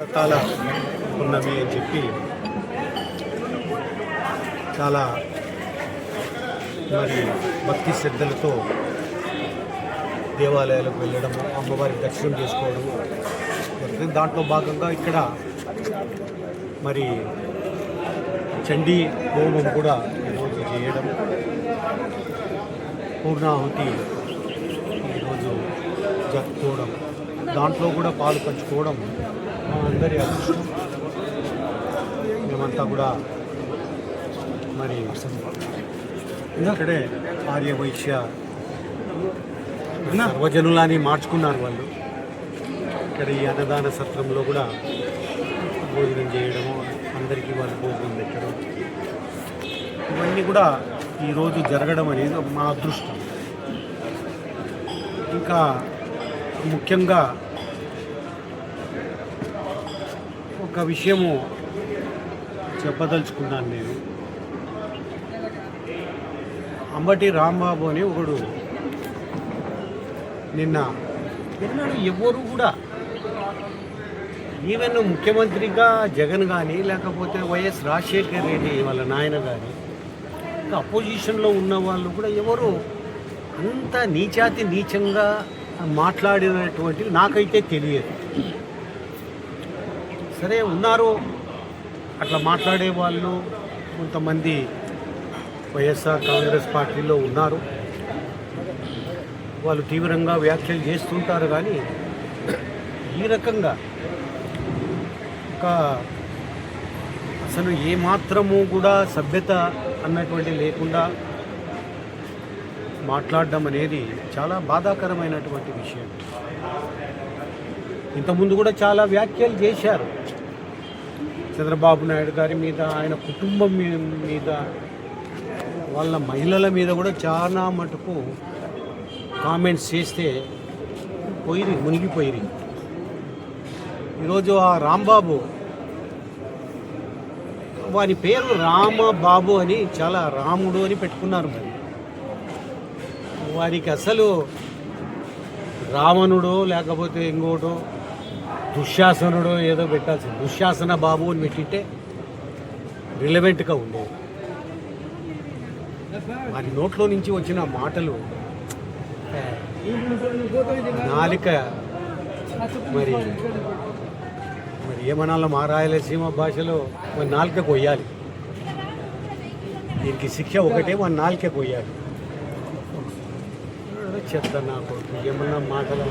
రకాల ఉన్నవి అని చెప్పి చాలా మరి భక్తి శ్రద్ధలతో దేవాలయాలకు వెళ్ళడము అమ్మవారి దర్శనం చేసుకోవడము జరుగుతుంది. దాంట్లో భాగంగా ఇక్కడ మరి చండీ హోమం కూడా ఈరోజు చేయడం పూర్ణాహుతి ఈరోజు జరుపుకోవడం దాంట్లో కూడా పాలు పంచుకోవడం మా అందరి అదృష్టం. మేమంతా కూడా మరి ఇక్కడే ఆర్య వైశ్య సర్వజనులని మార్చుకున్నారు వాళ్ళు. ఇక్కడ ఈ అన్నదాన సత్రంలో కూడా భోజనం చేయడము అందరికీ వాళ్ళు భోజనం పెట్టడం. ఇవన్నీ కూడా ఈరోజు జరగడం అనేది మా అదృష్టం. ఇంకా ముఖ్యంగా ఒక విషయము చెప్పదలుచుకున్నాను నేను. అంబటి రాంబాబు అని ఒకడు నిన్న ఎన్నడూ ఎవరు కూడా ఈవెన్ ముఖ్యమంత్రిగా జగన్ కానీ లేకపోతే వైఎస్ రాజశేఖర్ రెడ్డి వాళ్ళ నాయన కానీ ఇంకా అపోజిషన్లో ఉన్న వాళ్ళు కూడా ఎవరు అంత నీచాతి నీచంగా మాట్లాడినటువంటివి నాకైతే తెలియదు. సరే ఉన్నారు. అట్లా మాట్లాడే వాళ్ళు కొంతమంది వైఎస్ఆర్ కాంగ్రెస్ పార్టీలో ఉన్నారు. వాళ్ళు తీవ్రంగా వ్యాఖ్యలు చేస్తుంటారు కానీ ఈ రకంగా ఒక అసలు ఏమాత్రము కూడా సభ్యత అన్నటువంటి లేకుండా మాట్లాడడం అనేది చాలా బాధాకరమైనటువంటి విషయం. ఇంతకుముందు కూడా చాలా వ్యాఖ్యలు చేశారు. చంద్రబాబు నాయుడు గారి మీద ఆయన కుటుంబం మీద వాళ్ళ మహిళల మీద కూడా చాలా మటుకు కామెంట్స్ చేస్తే పోయి మునిగిపోయిరి. ఈరోజు ఆ రాంబాబు వారి పేరు రామబాబు అని చాలా రాముడు అని పెట్టుకున్నారు మరి. వారికి అసలు రావణుడో లేకపోతే ఇంకోటో దుశ్శాసనుడు ఏదో పెట్టాల్సింది. దుశ్శాసన బాబు అని పెట్టింటే రిలవెంట్గా ఉండేది. వారి నోట్లో నుంచి వచ్చిన మాటలు నాలిక మరి మరి ఏమనాలో మా రాయలసీమ భాషలో మరి నాలిక కొయ్యాలి. దీనికి శిక్ష ఒకటే మన నాలిక కొయ్యాలి. చెత్త నాకు ఏమన్నా మాటలు